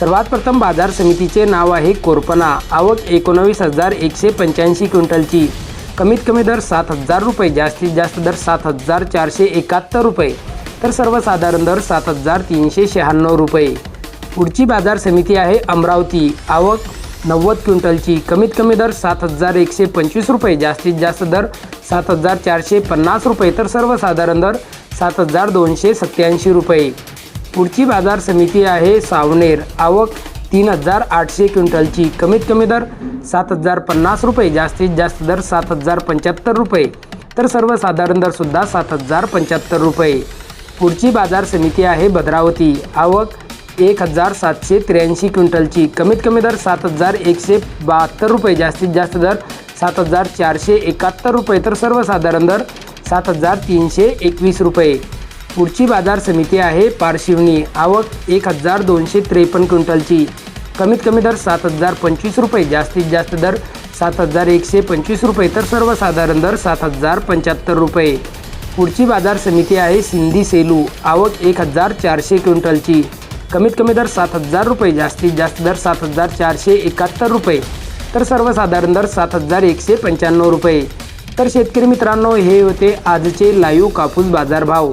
सर्वात प्रथम बाजार समितीचे नाव आहे कोरपना आवक एकोणावीस हजार एकशे पंच्याऐंशी क्विंटलची. कमीत कमी दर सात हजार रुपये जास्तीत जास्त दर सात हजार चारशे एकाहत्तर रुपये. तर सर्वसाधारण दर सात हजार तीनशे शहाण्णव रुपये. पुढची बाजार समिती आहे अमरावती. आवक नव्वद क्विंटलची. कमीत कमी दर सात हजार एकशे पंचवीस रुपये जास्तीत जास्त दर सात हजार चारशे पन्नास रुपये. तर सर्वसाधारण दर सात हजार दोनशे सत्याऐंशी रुपये. पुढची बाजार समिती आहे सावनेर. आवक तीन हजार आठशे क्विंटलची. कमीत कमी दर सात हजार पन्नास रुपये. जास्तीत जास्त दर सात हजार पंच्याहत्तर रुपये. तर सर्वसाधारण दरसुद्धा सात हजार पंच्याहत्तर रुपये. पुढची बाजार समिती आहे भद्रावती. आवक एक हजार सातशे त्र्याऐंशी क्विंटलची. कमीत कमी दर सात हजार एकशे बहात्तर रुपये. जास्तीत जास्त दर सात हजार चारशे एकाहत्तर रुपये. तर सर्वसाधारण दर सात हजार तीनशे एकवीस रुपये. पुढची बाजार समिती आहे पारशिवनी आवक एक हजार दोनशे त्रेपन्न क्विंटलची. कमीत कमी दर सात हजार पंचवीस रुपये जास्तीत जास्त दर सात हजार एकशे पंचवीस रुपये तर सर्वसाधारण दर सात हजार पंच्याहत्तर रुपये. पुढची बाजार समिती आहे सिंधी सेलू. आवक एक हजार चारशे क्विंटलची. कमीत कमी दर सात हजार रुपये जास्तीत जास्त दर सात हजार चारशे एकाहत्तर रुपये तर सर्वसाधारण दर सात हजार एकशे पंच्याण्णव रुपये. तर शेतकरी मित्रांनो हे होते आजचे लाईव्ह कापूस बाजारभाव.